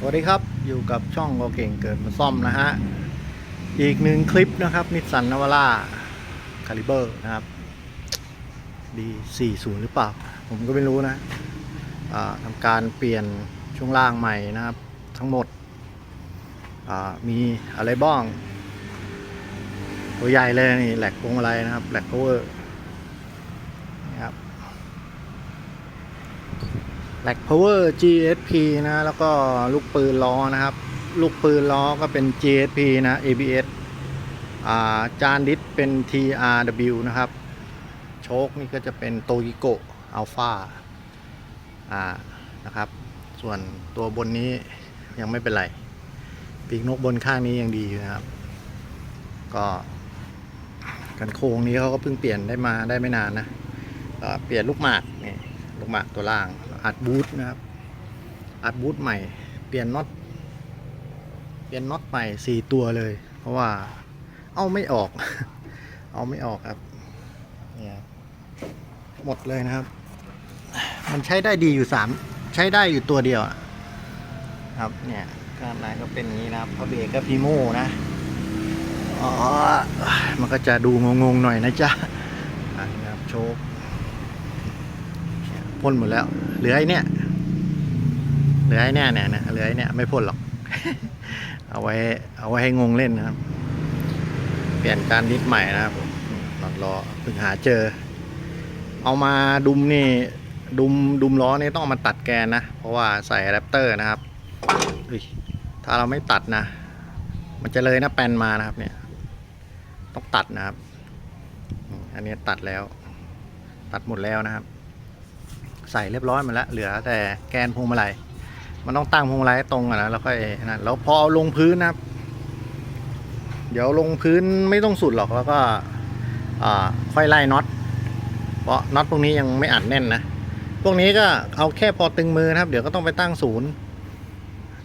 สวัสดีครับอยู่กับช่องโอเก่งเกิดมาซ่อมนะฮะ อีกหนึ่งคลิปนะครับนิสสันนาวาร่าคาลิเบอร์นะครับ D40 หรือเปล่า ผมก็ไม่รู้นะอ่าทำการเปลี่ยนช่วงล่างใหม่นะครับ ทั้งหมดมีอะไรบ้าง ตัวใหญ่เลยนี่แหลกพวงมาลัยนะครับแหลกโคเวอร์นี่ครับ แลกพาวเวอร์ GSP นะ แล้วก็ลูกปืนล้อนะครับ ลูกปืนล้อก็เป็น GSP นะ ABS อ่าจานดิสเป็น TRW นะครับ โชคนี่ก็จะเป็นโตกิโกะอัลฟานะครับ ส่วนตัวบนนี้ยังไม่เป็นไร ปีกนกบนข้างนี้ยังดีอยู่นะครับ ก็กันโครงนี้เขาก็เพิ่งเปลี่ยนได้มาได้ไม่นานนะเปลี่ยนลูกหมากนี่ลูกหมากตัวล่าง อัดบูทนะครับอัดบูทใหม่ เปลี่ยนน็อตเปลี่ยนน็อตใหม่สี่ตัวเลย เพราะว่าเอาไม่ออก เอาไม่ออกครับเนี่ยหมดเลยนะครับ มันใช้ได้ดีอยู่สามใช้ได้อยู่ตัวเดียวครับเนี่ยข้างในก็เป็นอย่างนี้นะครับพระเบรกก็พีโมนะอ๋อมันก็จะดูงงๆหน่อยนะจ๊ะนนี้ครับโชคพ่นหมดแล้ว เหลือไอ้เนี่ยเหลือไอ้เนี่ยเนี่ยเหลือไอ้เนี่ยไม่พ่นหรอก เอาไว้เอาไว้ให้งงเล่นนะครับ เปลี่ยนการดิสใหม่นะครับผมหลอดล้อเพิ่งหาเจอ เอามาดุมนี่ดุมดุมล้อนี่ต้องามาตัดแกนนะ เพราะว่าใส่อะแดปเตอร์นะครับถ้าเราไม่ตัดนะ มันจะเลยนะแปนมานะครับ เนี่ย ต้องตัดนะครับ อันนี้ตัดแล้ว ตัดหมดแล้วนะครับ ใส่เรียบร้อยมาแล้วเหลือแต่แกนพวงมาลัยมันต้องตั้งพวงมาลัยตรงอะนะแล้วค่อยนั่นแล้วพอเอาลงพื้นนะครับ เดี๋ยวลงพื้นไม่ต้องสุดหรอกแล้วก็อ่าค่อยไล่น็อตเพราะน็อตพวกนี้ยังไม่อัดแน่นนะพวกนี้ก็เอาแค่พอตึงมือนะครับ เดี๋ยวก็ต้องไปตั้งศูนย์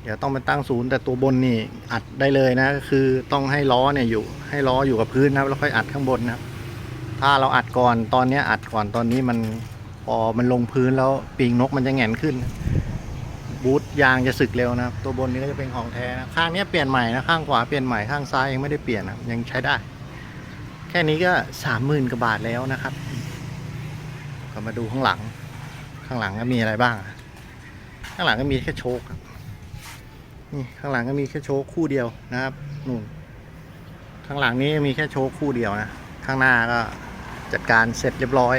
เดี๋ยวต้องไปตั้งศูนย์แต่ตัวบนนี่อัดได้เลยนะก็คือต้องให้ล้อเนี่ยอยู่ให้ล้ออยู่กับพื้นนะครับแล้วค่อยอัดข้างบนนะครับถ้าเราอัดก่อนตอนนี้อัดก่อนตอนนี้มัน พอมันลงพื้นแล้วปีกนกมันจะแหงนขึ้น บูทยางจะสึกเร็วนะครับ ตัวบนนี้ก็จะเป็นของแท้นะข้างนี้เปลี่ยนใหม่นะข้างขวาเปลี่ยนใหม่ข้างซ้ายยังไม่ได้เปลี่ยนนะยังใช้ได้ แค่นี้ก็สามหมื่นกว่าบาทแล้วนะครับก็มาดูข้างหลัง ข้างหลังก็มีอะไรบ้าง ข้างหลังก็มีแค่โชคครับนี่ข้างหลังก็มีแค่โชคคู่เดียวนะครับนู่นข้างหลังนี้มีแค่โชคคู่เดียวนะ ข้างหน้าก็จัดการเสร็จเรียบร้อย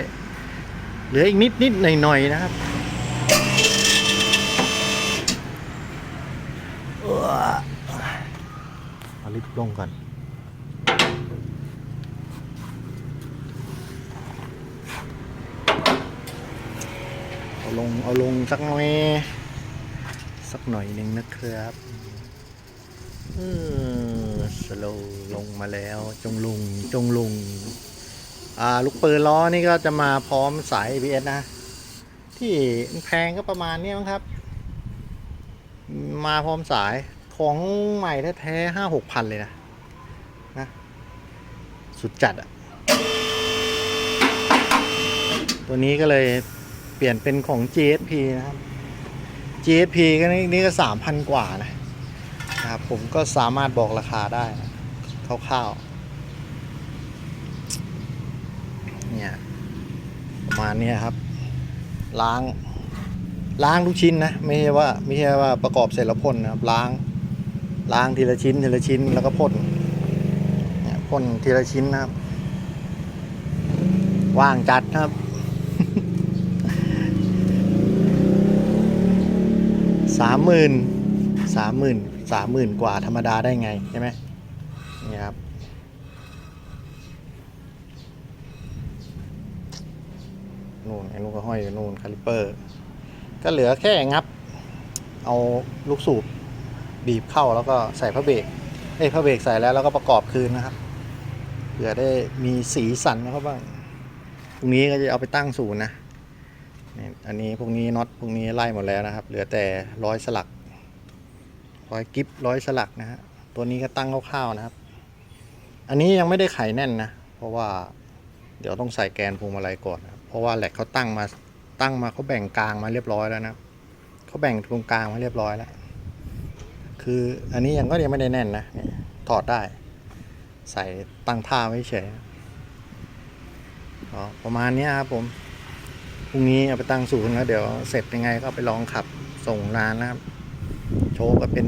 เหลืออีกนิดนิดหน่อยหน่อยนะครับเอาลิฟต์ลงก่อนเอาลงเอาลงสักหน่อยสักหน่อยหนึ่งนะครับเออสโลลงมาแล้วจงลงจงลง ลูกปืนล้อนี่ก็จะมาพร้อมสาย ABS นะ ที่แพงก็ประมาณนี้ครับ มาพร้อมสายของใหม่แท้ๆห้าหกพันเลยนะนะ สุดจัดอะตัวนี้ก็เลยเปลี่ยนเป็นของ GSP นะครับ GSP ก็นี่นี่ก็สามพันกว่านะนะครับ ผมก็สามารถบอกราคาได้นะคร่าวๆ เนี่ยประมา ณนี้ครับ ล้าง ล้างทุกชิ้นนะ ไม่ใช่ว่าไม่ใช่ว่าประกอบเสร็จแล้วพ่นนะครับ ล้าง ล้างทีละชิ้น ทีละชิ้นแล้วก็พ่นเนี่ยพ่นทีละชิ้นนะครับ ว่างจัดครับ สามหมื่นสามหมื่นสามหมื่นกว่าธรรมดาได้ไงใช่ไหมนี่ครับ นู่นไอ้นู่นก็ห้อยอยู่นู่นคาลิเปอร์ ก็เหลือแค่งับ เอาลูกสูบบีบเข้าแล้วก็ใส่พระเบรกเอ้พระเบรกใส่แล้วแล้วก็ประกอบคืนนะครับเผื่อได้มีสีสันนะครับบ้างพรุ่งนี้ก็จะเอาไปตั้งศูนย์นะนี่อันนี้พวกนี้น็อตพวกนี้ไล่หมดแล้วนะครับ เหลือแต่ร้อยสลักร้อยกิฟร้อยสลักนะฮะตัวนี้ก็ตั้งคร่าวๆนะครับ อันนี้ยังไม่ได้ไขแน่นนะ เพราะว่าเดี๋ยวต้องใส่แกนพวงมาลัยก่อนนะครับ ราะว่าแหลกเขาตั้งมาตั้งมาเขาแบ่งกลางมาเรียบร้อยแล้วนะเขาแบ่งตรงกลางมาเรียบร้อยแล้ว คืออันนี้ยังก็ยังไม่ได้แน่นนะนถอดได้ ใส่ตั้งท่าไว้เฉยประมาณนี้ครับผมพรุ่งนี้เอาไปตั้งศูนย์แล้วเดี๋ยวเสร็จยังไงก็ไปลองขับส่งนานนะครับ โชว์ก็เป็น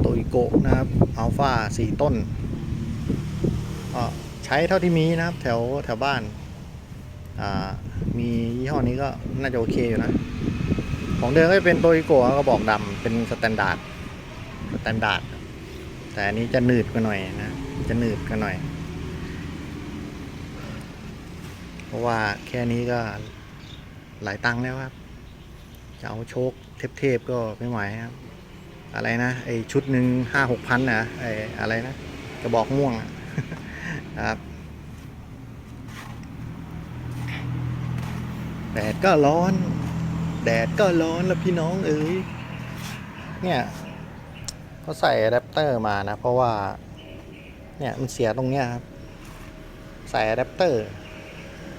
โตอิโกนะครับอัลฟาสี่ต้นก็ใช้เท่าที่มีนะครับ แถวแถวบ้านอ่า มียี่ห้อนี้ก็น่าจะโอเคอยู่นะ ของเดิมก็จะเป็นโตอิโกะก็บอกดำเป็นสแตนดาร์ดสแตนดาร์ดแต่อันนี้จะหนืดกว่าหน่อยนะ จะหนืดกว่าหน่อย เพราะว่าแค่นี้ก็หลายตังค์แล้วครับจะเอาโชคเทพๆก็ไม่ไหวครับอะไรนะไอชุดหนึ่งห้าหกพันนะไออะไรนะกระบอกม่วงนะครับ แดดก็ร้อน แดดก็ร้อนแล้วพี่น้องเอ้ยเนี่ยก็ใส่อะแดปเตอร์มานะ เพราะว่า เนี่ยมันเสียตรงเนี้ยครับใส่อะแดปเตอร์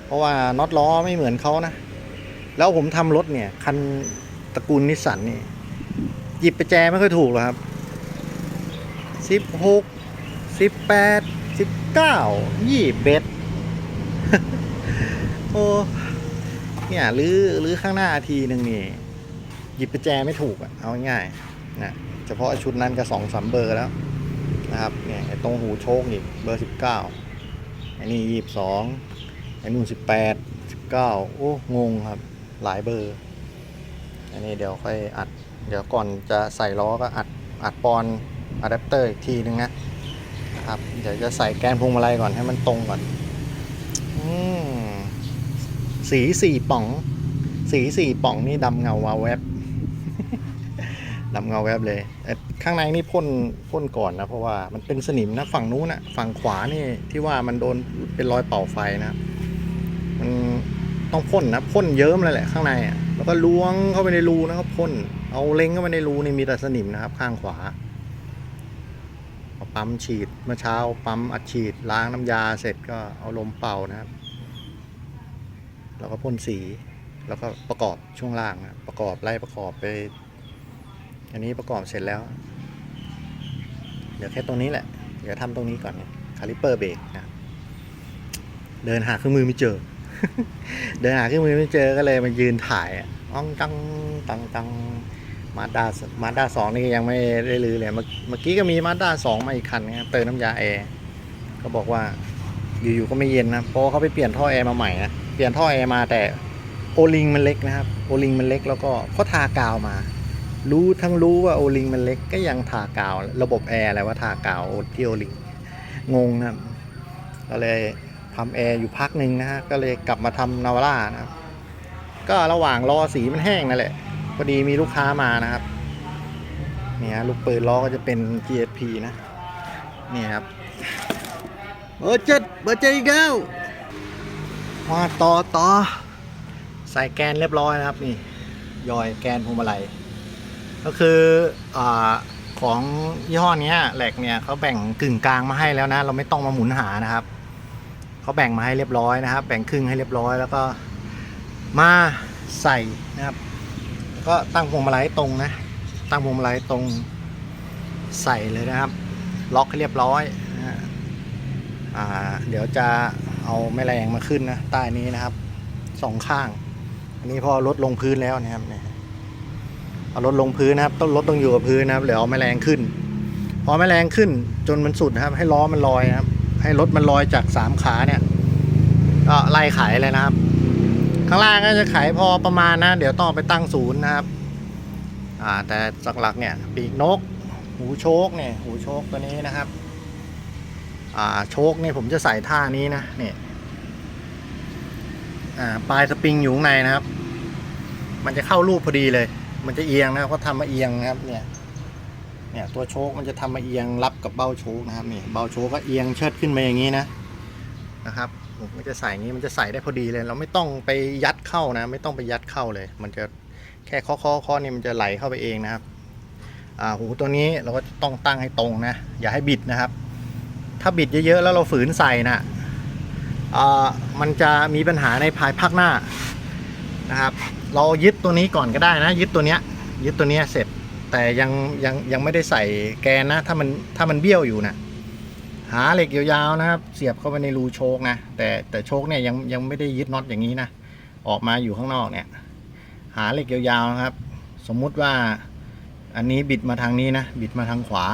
เพราะว่าน็อตล้อไม่เหมือนเขานะ แล้วผมทำรถเนี่ย คันตระกูลนิสสันนี่หยิบไปแจไม่ค่อยถูกหรอกครับสิบหกสิบแปดสิบเก้ายี่เบ็ดโอ้ เนี่ยหรือหรือข้างหน้าทีหนึ่งนี่หยิบไปแจไม่ถูกอะเอาง่ายๆนะเฉพาะชุดนั้นก็สองสามเบอร์แล้วนะครับเนี่ยไอ้ตรงหูโชคนี่เบอร์สิบเก้าไอ้นี่ยี่สิบสองไอ้นู่นสิบแปดสิบเก้าโอ้งงครับหลายเบอร์ อันนี้เดี๋ยวค่อยอัด เดี๋ยวก่อนจะใส่ล้อก็อัดอัดปอนอะแดปเตอร์อีกทีนึงนะนะครับ เดี๋ยวจะใส่แกนพวงมาลัยก่อนให้มันตรงก่อนอม สีสี่ป่อง สีสี่ป่องนี่ดำเงาวาแวบดำเงาแวบเลยข้างในนี่พ่นพ่นก่อนนะเพราะว่ามันเป็นสนิมนะฝั่งนู้นนะฝั่งขวานี่ที่ว่ามันโดนเป็นรอยเป่าไฟนะมันต้องพ่นนะพ่นเยิ้มเลยแหละข้างในอะแล้วก็ล้วงเข้าไปในรูนะครับพ่นเอาเล็งเข้าไปในรูนี่มีแต่สนิมนะครับ ข้างขวาเอาปั๊มฉีดเมื่อเช้าปั๊มอัดฉีดล้างน้ำยาเสร็จก็เอาลมเป่านะครับ แล้วก็พ่นสี แล้วก็ประกอบช่วงล่างนะประกอบไล่ประกอบไป อันนี้ประกอบเสร็จแล้ว เดี๋ยวแค่ตรงนี้แหละ เดี๋ยวทำตรงนี้ก่อนคาลิเปอร์เบรกนะเดินหาเครื่องมือไม่เจอ เดินหาเครื่องมือไม่เจอก็เลยมายืนถ่ายอะอ้องตังตังตังมาด้ามาด้าสองนี่ยังไม่ได้ลือเลย เมื่อกี้ก็มีมาด้าสองมาอีกคันนะเติมน้ำยาแอร์ก็บอกว่าอยู่ๆก็ไม่เย็นนะเพราะเขาไปเปลี่ยนท่อแอร์มาใหม่นะ เปลี่ยนท่อแอร์มาแต่โอลิงมันเล็กนะครับโอลิงมันเล็กแล้วก็เขาทากาวมา รู้ทั้งรู้ว่าโอลิงมันเล็กก็ยังทากาว ระบบแอร์อะไรว่าทากาวที่โอลิงงงนะครับก็เลยทำแอร์อยู่พักหนึ่งนะฮะก็เลยกลับมาทำนาวาร่านะครับ ก็ระหว่างรอสีมันแห้งนั่นแหละพอดีมีลูกค้ามานะครับเนี่ยลูกปืนล้อก็จะเป็น GSP นะนี่ครับเบอร์เจ็ดเบอร์เจ็ดอีกแล้ว มาต่อต่อใส่แกนเรียบร้อยนะครับนี่ยอยแกนพวงมาลัยก็คืออของยี่ห้อเนี้ยแหลกเนี่ยเขาแบ่งกึ่งกลางมาให้แล้วนะ เราไม่ต้องมาหมุนหานะครับเขาแบ่งมาให้เรียบร้อยนะครับ แบ่งครึ่งให้เรียบร้อยแล้วก็มาใส่นะครับ ก็ตั้งพวงมาลัยตรงนะ ตั้งพวงมาลัยตรงใส่เลยนะครับ ล็อกให้เรียบร้อยนะอเดี๋ยวจะ เอาแม่แรงมาขึ้นนะใต้นี้นะครับสองข้าง อันนี้พอลดลงพื้นแล้วนะครับเนี่ยเอารถลงพื้นนะครับ ต้นรถต้องอยู่กับพื้นนะครับเดี๋ยวเอาแมลงขึ้น พอแมลงขึ้นจนมันสุดนะครับ ให้ล้อมันลอยนะครับ ให้รถมันลอยจากสามขาเนี่ยก็ไล่ขายเลยนะครับ ข้างล่างก็จะขายพอประมาณนะ เดี๋ยวต้องไปตั้งศูนย์นะครับ อ่าแต่หลักๆเนี่ยปีกนก หูโชคเนี่ยหูโชคตัวนี้นะครับ โชคเนี่ยผมจะใส่ท่านี้นะเนี่ยปลายสปริงอยู่ในนะครับ มันจะเข้ารูปพอดีเลย มันจะเอียงนะครับเขาทำมาเอียงนะครับเนี่ยเนี่ยตัวโชคมันจะทำมาเอียงรับกับเบ้าโชคนะครับนี่เบ้าโชคก็เอียงเชิดขึ้นมาอย่างนี้นะนะครับผมก็จะใส่อย่างนี้มันจะใส่ได้พอดีเลย เราไม่ต้องไปยัดเข้านะ ไม่ต้องไปยัดเข้าเลย มันจะแค่ข้อข้อข้อนี่มันจะไหลเข้าไปเองนะครับอ่าหูตัวนี้เราก็ต้องตั้งให้ตรงนะ อย่าให้บิดนะครับ ถ้าบิดเยอะๆ แล้วเราฝืนใส่นะอ่ามันจะมีปัญหาในภายภาคหน้านะครับ เรายึดตัวนี้ก่อนก็ได้นะ ยึดตัวเนี้ยยึดตัวเนี้ยเสร็จแต่ยังยังยังไม่ได้ใส่แกนนะ ถ้ามันถ้ามันเบี้ยวอยู่นะหาเหล็กยาวๆนะครับ เสียบเข้าไปในรูโชคนะ แต่แต่โชคเนี่ยยังยังไม่ได้ยึดน็อตอย่างนี้นะ ออกมาอยู่ข้างนอกเนี่ย หาเหล็กยาวๆนะครับ สมมุติว่าอันนี้บิดมาทางนี้นะ บิดมาทางขวา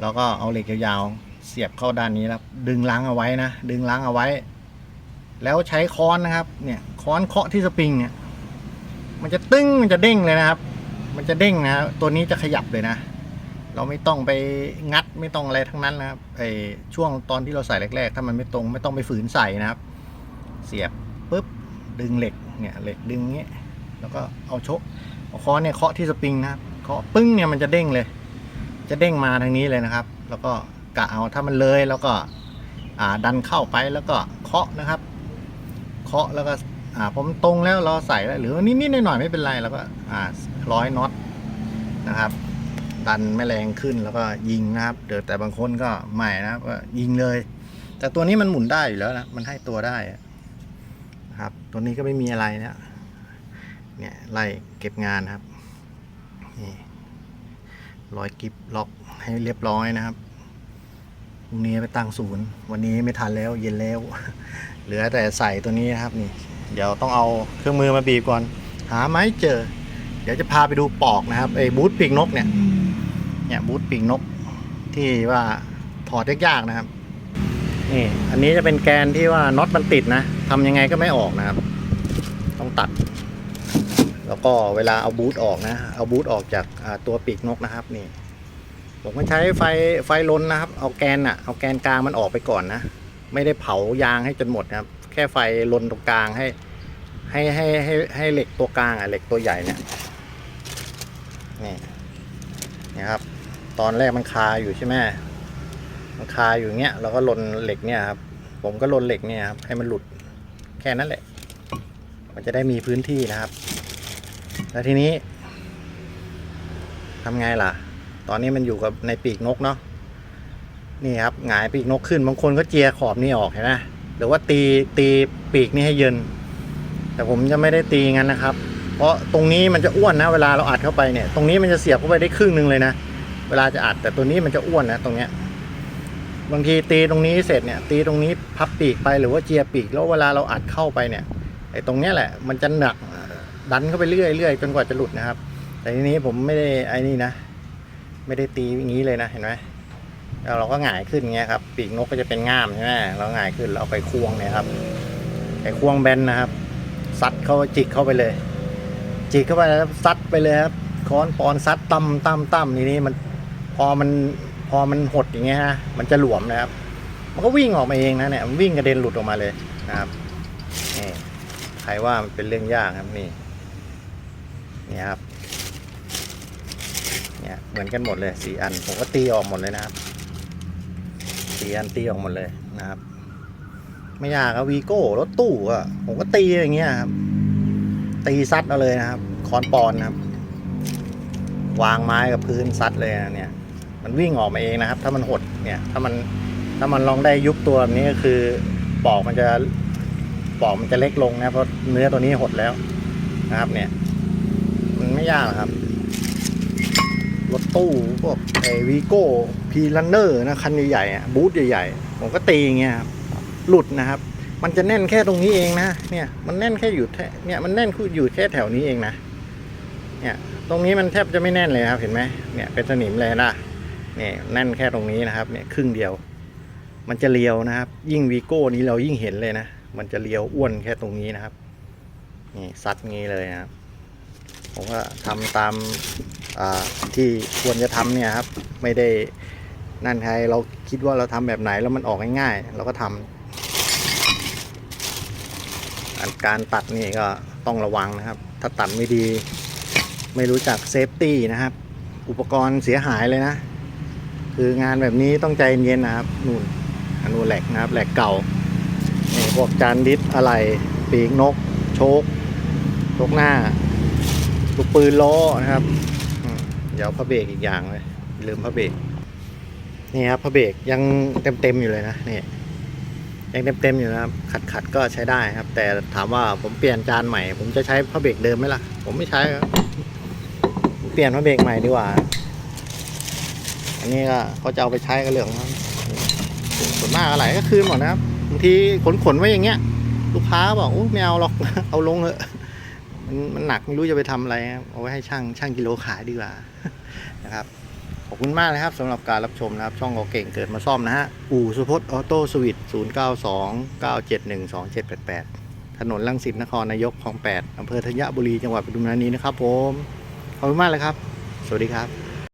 แล้วก็เอาเหล็กยาวๆ เสียบเข้าด้านนี้แล้วดึงล้างเอาไว้นะดึงล้างเอาไว้ แล้วใช้ค้อนนะครับ เนี่ยค้อนเคาะที่สปริงเนี่ย มันจะตึ้งมันจะเด้งเลยนะครับ มันจะเด้งนะตัวนี้จะขยับเลยนะเราไม่ต้องไปงัดไม่ต้องอะไรทั้งนั้นนะครับไอช่วงตอนที่เราใส่แรก ๆ ถ้ามันไม่ตรงไม่ต้องไปฝืนใส่นะครับ เสียบปุ๊บดึงเหล็กเนี่ยเหล็กดึงเงี้ยแล้วก็เอาชกเอาค้อนเนี่ยเคาะที่สปริงนะครับเคาะปึ้งเนี่ยมันจะเด้งเลย จะเด้งมาทางนี้เลยนะครับ แล้วก็ กะเอาถ้ามันเลยแล้วก็ดันเข้าไปแล้วก็เคาะนะครับ เคาะแล้วก็ผมตรงแล้วเราใส่แล้วหรือว่านิดๆหน่อยๆไม่เป็นไรแล้วก็ร้อยน็อตนะครับ ดันแม่แรงขึ้นแล้วก็ยิงนะครับเดี๋ยวแต่บางคนก็ไม่นะก็ยิงเลย แต่ตัวนี้มันหมุนได้อยู่แล้วนะมันให้ตัวได้นะครับ ตัวนี้ก็ไม่มีอะไรนะเนี่ยไล่เก็บงานครับนี่ร้อยกิฟล็อกให้เรียบร้อยนะครับ พรุ่งนี้ไปตั้งศูนย์ วันนี้ไม่ทันแล้วเย็นแล้ว เหลือแต่ใส่ตัวนี้นะครับนี่ เดี๋ยวต้องเอาเครื่องมือมาบีบก่อน หาไม้เจอ เดี๋ยวจะพาไปดูปอกนะครับไอ้บูทปีกนกเนี่ย เนี่ยบูทปีกนกที่ว่าถอดยากๆนะครับ นี่อันนี้จะเป็นแกนที่ว่าน็อตมันติดนะทำยังไงก็ไม่ออกนะครับ ต้องตัด แล้วก็เวลาเอาบูทออกนะ เอาบูทออกจากตัวปีกนกนะครับนี่ ผมก็ใช้ไฟไฟล้นนะครับ เอาแกนอะเอาแกนกลางมันออกไปก่อนนะ ไม่ได้เผายางให้จนหมดนะครับ แค่ไฟลนตรงกลางให้ ให้ให้ให้ให้เหล็กตัวกลางอะเหล็กตัวใหญ่เนี่ยนี่นี่ครับ ตอนแรกมันคาอยู่ใช่ไหมมันคาอยู่เงี้ยเราก็ลนเหล็กเนี่ยครับ ผมก็ลนเหล็กเนี่ยครับให้มันหลุดแค่นั้นแหละ มันจะได้มีพื้นที่นะครับ แล้วทีนี้ทำไงล่ะ ตอนนี้มันอยู่กับในปีกนกเนาะนี่ครับหงายปีกนกขึ้นบางคนก็เจียขอบนี่ออกเห็นไหมหรือว่าตีตีปีกนี่ให้เยินแต่ผมจะไม่ได้ตีงั้นนะครับ เพราะตรงนี้มันจะอ้วนนะเวลาเราอัดเข้าไปเนี่ยตรงนี้มันจะเสียบเข้าไปได้ครึ่งหนึ่งเลยนะเวลาจะอัดแต่ตัวนี้มันจะอ้วนนะตรงเนี้ยบางทีตีตรงนี้เสร็จเนี่ยตีตรงนี้พับปีกไปหรือว่าเจียปีก แล้วเวลาเราอัดเข้าไปเนี่ยไอ้ตรงเนี้ยแหละมันจะหนักดันเข้าไปเรื่อยเรื่อยจนกว่าจะหลุดนะครับ แต่ทีนี้ผมไม่ได้ไอ้นี่นะ ไม่ได้ตีอย่างนี้เลยนะเห็นไหมแล้วเราก็หงายขึ้นเงี้ยครับ ปีกนกก็จะเป็นง่ามใช่ไหมเราหงายขึ้นเราเอาไปควงเนี่ยครับไอ้ควงแบนนะครับซัดเข้าจิกเข้าไปเลย จิกเข้าไปแล้วซัดไปเลยครับค้อนปอนซัดตั้มตั้มตั้มนี่นี่มันพอมันพอมันหดอย่างเงี้ยฮะมันจะหลวมนะครับ มันก็วิ่งออกมาเองนะเนี่ยมันวิ่งกระเด็นหลุดออกมาเลยนะครับนี่ใครว่ามันเป็นเรื่องยากครับนี่นี่ครับ เนี่ยเหมือนกันหมดเลยสี่อัน ผมก็ตีออกหมดเลยนะครับสี่อันตีออกหมดเลยนะครับ ไม่ยากครับวีโก้รถตู้อะผมก็ตีอย่างเงี้ยครับ ตีซัดเอาเลยนะครับ คอนปอนนะครับ วางไม้กับพื้นซัดเลยนะเนี่ย มันวิ่งออกมาเองนะครับ ถ้ามันหดเนี่ย ถ้ามันถ้ามันลองได้ยุบตัวแบบนี้ก็คือปอกมันจะปอกมันจะเล็กลงนะเพราะเนื้อตัวนี้หดแล้วนะครับ เนี่ย มันไม่ยากครับ ตู้พวกไอวีโก้พีลันเนอร์นะคันใหญ่ๆอ่บูธใหญ่ๆ ผมก็ตีอย่างเงี้ยครับหลุดนะครับ มันจะแน่นแค่ตรงนี้เองนะ เนี่ยมันแน่นแค่อยู่แค่เนี่ยมันแน่นคือยู่แค่แถวนี้เองนะ เนี่ยตรงนี้มันแทบจะไม่แน่นเลยครับเห็นไหมเนี่ยเป็นสนิมเลยนะเนี่ยแน่นแค่ตรงนี้นะครับเนี่ยครึ่งเดียว มันจะเลียวนะครับ ยิ่งวีโก้นี้เรายิ่งเห็นเลยนะ มันจะเลียวอ้วนแค่ตรงนี้นะครับนี่ซัดงี้เลยนะครับ ผมก็ทำตามที่ควรจะทำเนี่ยครับ ไม่ได้นั่นใครเราคิดว่าเราทำแบบไหนแล้วมันออกง่ายๆเราก็ทำการตัดนี่ก็ต้องระวังนะครับ ถ้าตัดไม่ดี ไม่รู้จักเซฟตี้นะครับ อุปกรณ์เสียหายเลยนะ คืองานแบบนี้ต้องใจเย็นนะครับนู่นอนูแหลกนะครับแหลกเก่านี่พวกจานดิสอะไรปีกนก โชกโชกหน้า ลูกปืนล้อนะครับเดี๋ยวพระเบรกอีกอย่างเลยลืมพระเบรกนี่ครับพระเบรกยังเต็มๆอยู่เลยนะนี่ยังเต็มๆอยู่นะครับ ขัดขัดๆก็ใช้ได้ครับ แต่ถามว่าผมเปลี่ยนจานใหม่ ผมจะใช้ผ้าเบรกเดิมไหมล่ะ ผมไม่ใช้ครับเปลี่ยนมาเบรกใหม่ดีกว่า อันนี้ก็เขาจะเอาไปใช้กันเรื่องส่วนมากอะไรก็คืนหมดนะครับบางทีขนขนๆไว้อย่างเงี้ย ลูกค้าบอกโอ้ไม่เอาหรอกเอาลงเถอะ มันมันหนักไม่รู้จะไปทำอะไรเอาไว้ให้ช่างช่างกิโลขายดีกว่านะครับขอบคุณมากนะครับสำหรับการรับชมนะครับ ช่องโอเก่งเกิดมาซ่อมนะฮะ อู่สุพจน์ออโต้สวิต0 9 2 9 7 1 2 7 8 8 ถนนลังสิตนครนายกคลอง 8อำเภอธัญบุรีจังหวัดปทุมธานีนะครับผม ขอบคุณมากเลยครับ สวัสดีครับ